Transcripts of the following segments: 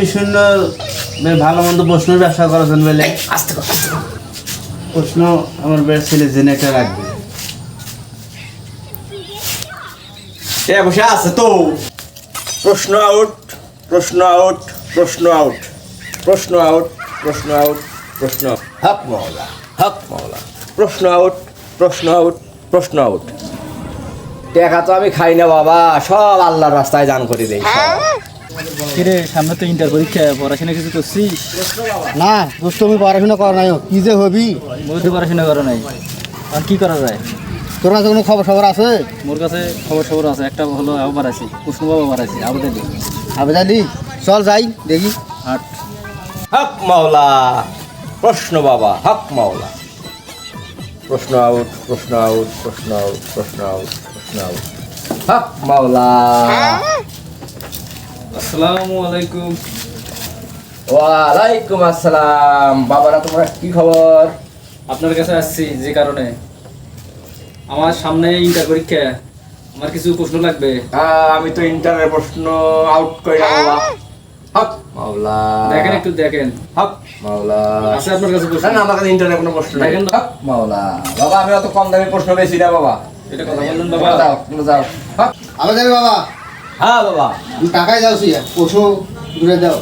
আমি শূন্য ভালো মন্দ প্রশ্নের ব্যবসা করেছেন বলে। আস্তে প্রশ্ন আমার বেশ ছেলে জেনে একটা রাখবে। এ বসে আছে তো। প্রশ্ন আউট প্রশ্ন আউট প্রশ্ন আউট প্রশ্ন আউট প্রশ্ন আউট প্রশ্ন হক মহলা হক মহলা। প্রশ্ন আউট প্রশ্ন আউট প্রশ্ন আউট টাকা তো আমি খাই না বাবা সব আল্লাহর রাস্তায় দান করে দেই কিরে সামনে তো ইন্টার পরীক্ষা পড়াশোনা কিছু করছিস? না দোস্ত আমি পড়াশোনা করা নাই কি যে হবি? তো পড়াশোনা করো নাই। আর কি করা যায়? তোর কাছে কোনো খবর খবর আছে? মোর কাছে খবর খবর আছে একটা হলো আবার আছি কুসুম বাবা আবার আছি আবেদন আবে জানি চল যাই দেখি। আট। হক মাওলা প্রশ্ন বাবা হক মাওলা। প্রশ্ন আউট প্রশ্ন আউট প্রশ্ন আউট প্রশ্ন আউট প্রশ্ন আউট। হক মাওলা। আসসালামু আলাইকুম। ওয়ালাইকুম আসসালাম। বাবারা তোমরা কি খবর? আপনার কাছে আসছি যে কারণে। আমার সামনে ইন্টার পরীক্ষা। আমার কিছু প্রশ্ন লাগবে। আমি তো ইন্টারের প্রশ্ন আউট করি না বাবা হক মাওলা। দেখেন একটু দেখেন। হক মাওলা। আছে আপনার কাছে প্রশ্ন। না না আমার কাছে ইন্টারের কোনো প্রশ্ন নাই। দেখেন হক মাওলা। বাবা আমি অত কম দামি প্রশ্ন বেশি না বাবা। এটা কথা বললেন বাবা। যাও যাও। হক। বাবা। হ্যাঁ বাবা। টাকায় যাও সিয়া পশু ঘুরে দাও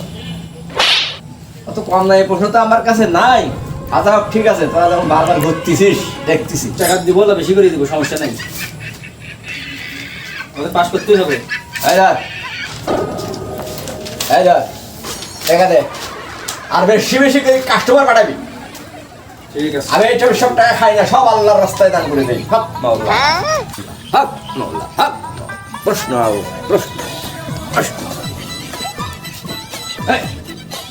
অত কম দামি প্রশ্ন তো আমার কাছে নাই। আচ্ছা ঠিক আছে তোরা যখন বারবার ঘুরতেছিস দেখতেছি টাকা দিব না বেশি করে দিব সমস্যা নাই। আমাদের পাস করতেই হবে। এই ধর এই ধর দেখা দে। আর বেশি বেশি করে কাস্টমার পাঠাবি। ঠিক আছে। আমি এটা সব টাকা খাই না সব আল্লাহর রাস্তায় দান করে দেই। হক মাওলা হক মাওলা হক। প্রশ্ন প্রশ্ন। প্রশ্ন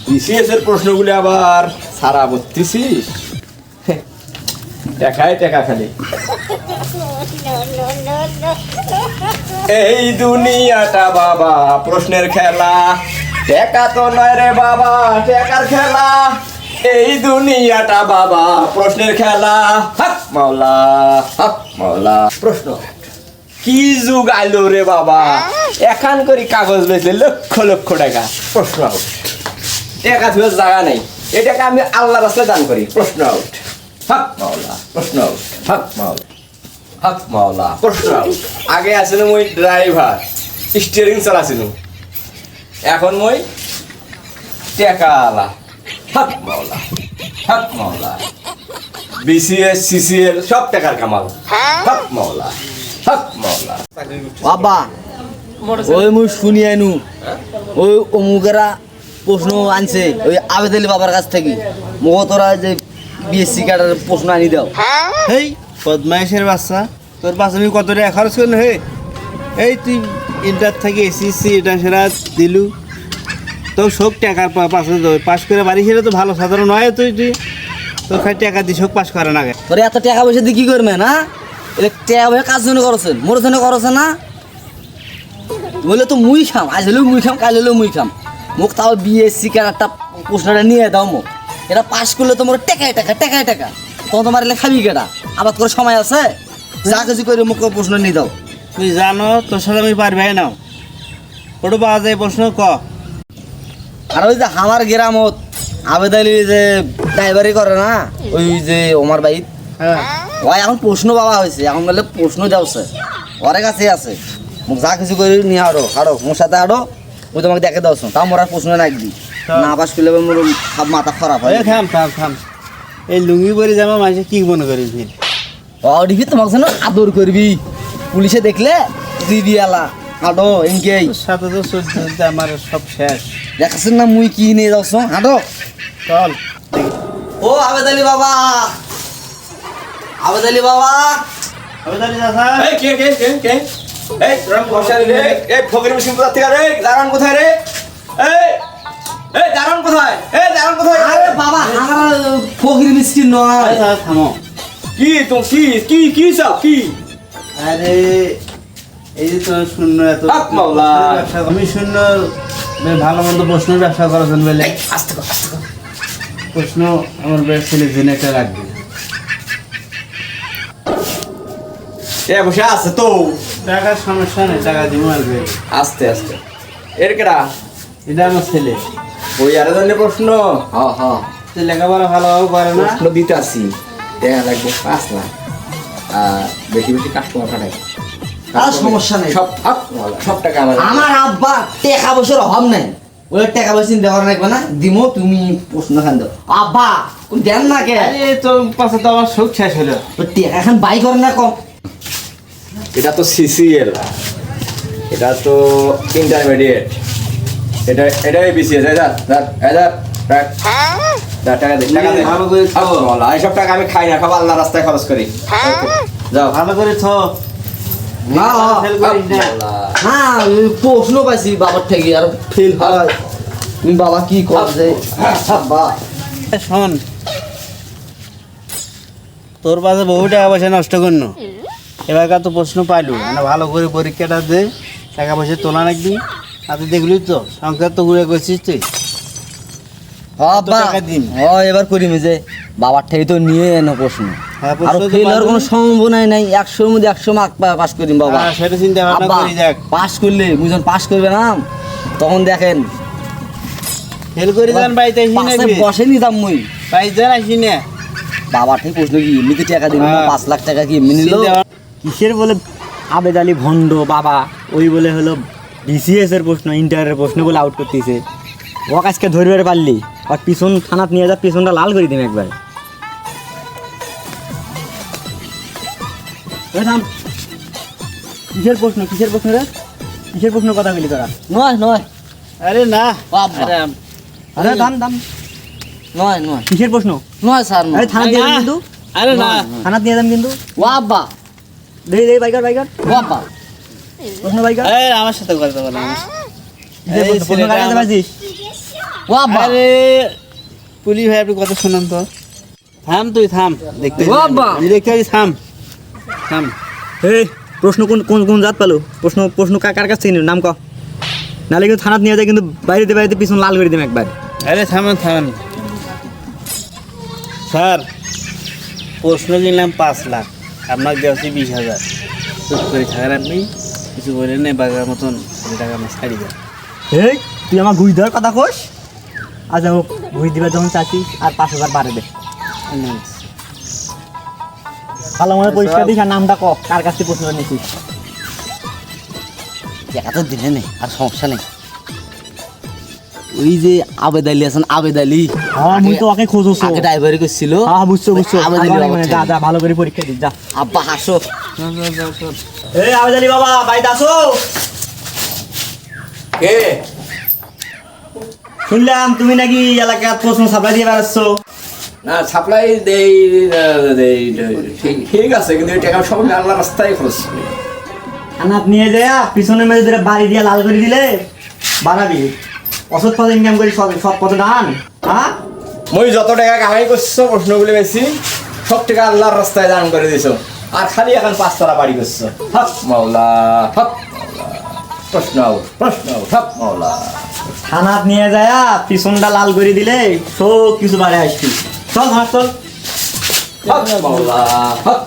বিসিএস এর প্রশ্নগুলি আবার সারা বত্রিছিস দেখায় টাকা এই দুনিয়াটা বাবা, প্রশ্নের খেলা। টেকা তো নয় রে বাবা, টেকার খেলা। এই দুনিয়াটা বাবা, প্রশ্নের খেলা। হক মাওলা হক মাওলা। প্রশ্ন। কি যুগ আলো রে বাবা? এখান করি কাগজ বেচলে লক্ষ লক্ষ টাকা। প্রশ্ন আউট। টাকা ধুয়ে জায়গা নেই। এটাকে আমি আল্লাহ রাস্তায় দান করি। প্রশ্ন আউট। হক মাওলা। প্রশ্ন আউট। হক মাওলা। হক মাওলা। প্রশ্ন আউট। আগে আছিল মই ড্রাইভার। স্টিয়ারিং চালাছিল এখন মই টেকালা হক মাওলা। হক মাওলা। বিসিএস সিসিএল সব টাকার কামাল। হক মাওলা। বাবা, ওই মুই শুনি আইনু। ওই অমুকেরা প্রশ্ন আনছে, ওই আবেদালি বাবার কাছ থেকে। মগ তোরা যে বিএসসি কার্ডের প্রশ্ন আনি দাও। হেই, বদমাইশের বাচ্চা, তোর পাশে আমি কত টাকা খরচ করলি হে এই তুই ইন্টার থেকে এসিসি এটা সেটা দিলু। তো শোক টাকার পাশে পাস করে বাড়ি ছেড়ে তো ভালো, সাধারণ নয় তুই তুই। তোর খাই টাকা দিয়ে শোক পাস করে না তোরা এত টাকা পয়সা দিয়ে কি করবে না এটা কাজ জন্য করছেন মোর জন্য করছে না? বলে তো মুই খাম আজ হলেও মুই খাম কাল হলেও মুই খাম। মোক তাও বিএসসি কার্ডটা প্রশ্নটা নিয়ে দাও মোক। এটা পাস করলে তো মোর টেকায় টাকা টেকায় টাকা। তখন তোমার এলে খাবি কেটা আবার তোর সময় আছে? যা কিছু করে মোক প্রশ্ন নিয়ে দাও। তুই জানো তোর সাথে আমি পারবে নাও ওটা পাওয়া যায় প্রশ্ন ক? আর ওই যে আমার গ্রামত আবেদালি যে ড্রাইভারি করে না ওই যে ওমার বাইক হ্যাঁ। ওই এখন প্রশ্ন বাবা হয়েছে এখন বলে প্রশ্ন যাচ্ছে ওর কাছে আছে। মোক যা কিছু করি নিয়ে আরও আরও মোর সাথে আরও ওই তোমাকে দেখে দাও তাও মোর আর প্রশ্ন নাই দি না পাস করলে মোর সব মাথা খারাপ হয়। থাম থাম থাম এই লুঙ্গি পরে যাব মানুষে কি মনে করিস ভিড় অডিভি তোমাকে যেন আদর করবি পুলিশে দেখলে দিবি আলা। হাঁটো এনকেই। সাথে তো চলতে আমার সব শেষ। দেখাচ্ছেন না মুই কি নিয়ে যাচ্ছ হাঁটো চল। ও আবেদালি বাবা। আবেদালি বাবা। না এই কে কে কে কে? এই তোরা বসা রে? এই ফকির মিশিং কোথা থেকে রে? দারণ কোথায় রে? এই এই দারণ কোথায়? এই দারণ কোথায়? আরে বাবা আমার ফকির মিসকিন নয়। থামো। কি তুমি কি কি কি সব কি? আরে এই যে তোমার শূন্য এত আমি শূন্য বেশ ভালো মন্দ প্রশ্নের ব্যবসা বলে আস্তে আস্তে প্রশ্ন আমার বেশ ছেলে জেনে একটা রাখবে। এ বসে আছে তো। টাকার সমস্যা নেই টাকা দিব আসবে আস্তে আস্তে। এর কেডা? এটা আমার ছেলে। ওই আর জন্য প্রশ্ন। হ্যাঁ হ্যাঁ তুই লেখাপড়া ভালোভাবে করে না। প্রশ্ন দিতে আসি। দেখা লাগবে পাঁচ লাখ আর বেশি বেশি কাস্টমার পাঠাই। আর সমস্যা নেই। সব সব টাকা আমার আমার আব্বা টাকা পয়সার অভাব নাই। ওই টাকা পয়সা চিন্তা করা লাগবে না। দিমো তুমি প্রশ্ন খান দাও। আব্বা তুমি দেন না কে? আরে তোর পাশে তো আমার শোক শেষ হলো। টাকা এখন বাই করেন না কম। এটা তো সিসিএল এটা তো ইন্টারমিডিয়েট এটা এটা বিসিএস এই ধর ধর এই ধর টাকা দে টাকা দে। ভালো করে খাও। হক মাওলা, এইসব টাকা আমি খাই না সব আল্লাহ রাস্তায় খরচ করি। যাও। ভালো করে থ। হ্যাঁ প্রশ্ন পাইছি বাবার থেকে আর ফেল হয়। বাবা কি করছে শোন। তোর পাশে বহু টাকা পয়সা নষ্ট করন। এবারকার তো প্রশ্ন পাইলু মানে ভালো করে পরীক্ষাটা দে টাকা পয়সা তোলা রাখবি আর তুই দেখলি তো সংসার তো ঘুরে করছিস তুই। দিন। এবার করিম যে বাবার থেকে তো নিয়ে এনো প্রশ্ন। হ্যাঁ, আর তো ফেল হওয়ার পারব। কোনো সম্ভাবনাই নাই একশোর মধ্যে একশো মার্ক পাস করিম বাবা। হ্যাঁ, সেটা চিন্তা ভাবনা করি দেখ। পাস করলে পাস করবে না তখন দেখেন ফেল করে যান বাড়িতে আসি বসে নিতাম মুই। না। বাবার প্রশ্ন কি এমনিতে টাকা দিল না হ্যাঁ। পাঁচ লাখ টাকা কি এমনি নিল? কিসের বলে আবেদ আলী ভণ্ড বাবা? ওই বলে হলো বিসিএস এর প্রশ্ন ইন্টারের প্রশ্ন বলে আউট করতেছে। ও আজকে ধরবে পারলি? আর পিছন থানাত নিয়ে যা পিছনটা লাল করে দিন একবার। কিসের প্রশ্ন কিসের প্রশ্ন রে? কিসের প্রশ্ন কথা বলি তোরা? নয় নয়। আরে না। আরে আরে থাম থাম। নয় নয়। কিসের প্রশ্ন? নয় স্যার আরে থানাত দিয়ে কিন্তু? আরে না থানাত নিয়ে যাম কিন্তু? ও আব্বা দেখি দেখি বাইকার বাইকার। ও আব্বা প্রশ্ন বাইকার। আরে আমার সাথে কথা বলো আমার সাথে। এই প্রশ্ন? পারছিস? ও আব্বা আরে পুলি ভাই আপনি কথা শুনুন তো। থাম তুই থাম। দেখতে বাবা। আমি দেখতে পাচ্ছি থাম। থাম। এই প্রশ্ন কোন কোন কোন জাত পেল? প্রশ্ন প্রশ্ন কার কাছ নিল? নাম ক নাহলে কিন্তু থানাত নিয়ে যায় কিন্তু বাইরেতে বাইরেতে পিছন লাল করে দিম একবার। আরে থামেন থামেন। স্যার প্রশ্ন কিনলাম পাঁচ লাখ। আপনাকে দেওয়া হচ্ছে বিশ হাজার। চুপ করে থাকেন আপনি কিছু বলেন না বাগার মতন টাকা আমার ছাড়ি দেন এই তুই আমার ঘুষ দেওয়ার কথা কোস? আচ্ছা হোক ঘুষ দিবার যখন চাচ্ছিস আর পাঁচ হাজার বাড়ে দে। ভালো মনে পরিষ্কার দিস আর নামটা ক কার কাছ থেকে প্রশ্ন নিয়েছিস টাকা তো দিলে নেই আর সমস্যা নেই। ওই যে আবেদ আলী আছেন আবেদ আলী। হ্যাঁ মুই তো ওকে খোঁজছো। আগে ড্রাইভারি করছিল হ্যাঁ বুঝছ বুঝছ। আবেদ আলী মানে থেকে। যা যা ভালো করে পরীক্ষা দিস যা। আব্বা হাসো এই আবেদ আলী বাবা বাড়িতে আসো। কে? শুনলাম তুমি নাকি এলাকার প্রশ্ন সাপ্লাই দিয়ে বেড়াচ্ছ। না সাপ্লাই দেই। ঠিক- ঠিক আছে কিন্তু এই টাকা সব আল্লাহ রাস্তায় খরচ আনাত নিয়ে যায় পিছনে মেরে ধরে বাড়ি দিয়ে লাল করে দিলে বাড়াবি অসৎ পথে ইনকাম করি সব পথে দান হ্যাঁ মই যত টাকা কামাই করছ প্রশ্নগুলি বেশি সব টাকা আল্লাহর রাস্তায় দান করে দিছো। আর খালি এখন পাঁচতলা বাড়ি করছ। হক মাওলা হক প্রশ্ন প্রশ্ন হক মাওলা। থানাত নিয়ে যায় পিছনটা লাল করে দিলে সব কিছু বাড়ে আসছি চল হাত চল। হক মাওলা হক।